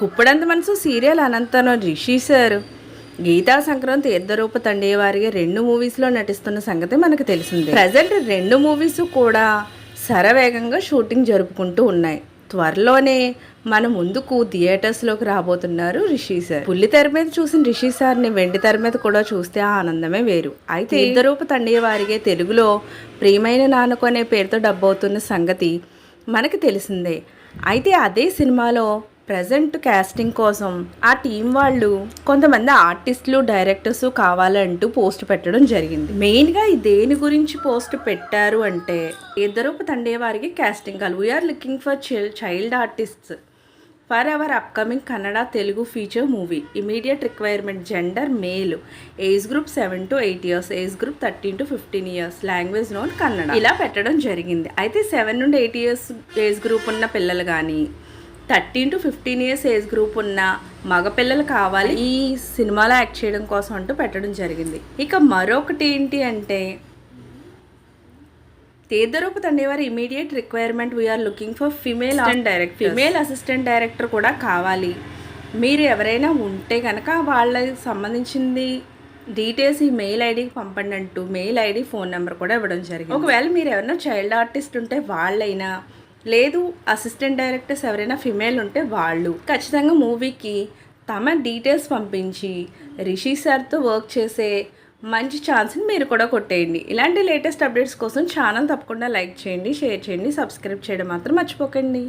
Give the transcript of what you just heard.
కుప్పడంత మనసు సీరియల్ అనంతరం రిషి సార్. గీతా సంక్రాంతి ఇద్దరూప తండేవారిగా రెండు మూవీస్లో నటిస్తున్న సంగతి మనకు తెలిసిందే. ప్రజెంట్ రెండు మూవీస్ కూడా శరవేగంగా షూటింగ్ జరుపుకుంటూ ఉన్నాయి. త్వరలోనే మన ముందుకు థియేటర్స్లోకి రాబోతున్నారు రిషి సార్. పుల్లి తెర మీద చూసిన రిషి సార్ని వెండి తెర మీద కూడా చూస్తే ఆ ఆనందమే వేరు. అయితే ఇద్దరూప తండేవారిగే తెలుగులో ప్రియమైన నాన్నకు అనే పేరుతో డబ్బవుతున్న సంగతి మనకి తెలిసిందే. అయితే అదే సినిమాలో ప్రజెంట్ కాస్టింగ్ కోసం ఆ టీం వాళ్ళు కొంతమంది ఆర్టిస్టులు డైరెక్టర్స్ కావాలంటూ పోస్ట్ పెట్టడం జరిగింది. మెయిన్గా దేని గురించి పోస్ట్ పెట్టారు అంటే ఇద్దరు తండే వారికి casting call we are looking for child artists for our upcoming Kannada Telugu feature movie immediate requirement gender male age group seven to eight years age group thirteen to fifteen years language known Kannada ఇలా పెట్టడం జరిగింది. అయితే seven నుండి eight years age group ఉన్న పిల్లలు కానీ thirteen to fifteen years age group ఉన్న మగపిల్లలు కావాలి ఈ సినిమాలో యాక్ట్ చేయడం కోసం అంటూ పెట్టడం జరిగింది. ఇక మరొకటి ఏంటి అంటే తీర్థరూప తండేవారి immediate requirement we are looking for female assistant director female assistant director కూడా కావాలి. మీరు ఎవరైనా ఉంటే కనుక వాళ్ళకి సంబంధించింది డీటెయిల్స్ ఈ మెయిల్ ఐడికి పంపండి అంటూ మెయిల్ ఐడి ఫోన్ నెంబర్ కూడా ఇవ్వడం జరిగింది. ఒకవేళ మీరు ఎవరైనా చైల్డ్ ఆర్టిస్ట్ ఉంటే వాళ్ళైనా లేదు అసిస్టెంట్ డైరెక్టర్స్ ఎవరైనా ఫిమేల్ ఉంటే వాళ్ళు. ఖచ్చితంగా మూవీకి తమ డీటెయిల్స్ పంపించి రిషి సార్తో వర్క్ చేసే మంచి ఛాన్స్ని మీరు కూడా కొట్టేయండి. ఇలాంటి లేటెస్ట్ అప్డేట్స్ కోసం ఛానల్ తప్పకుండా లైక్ చేయండి షేర్ చేయండి సబ్స్క్రైబ్ చేయడం మాత్రం మర్చిపోకండి.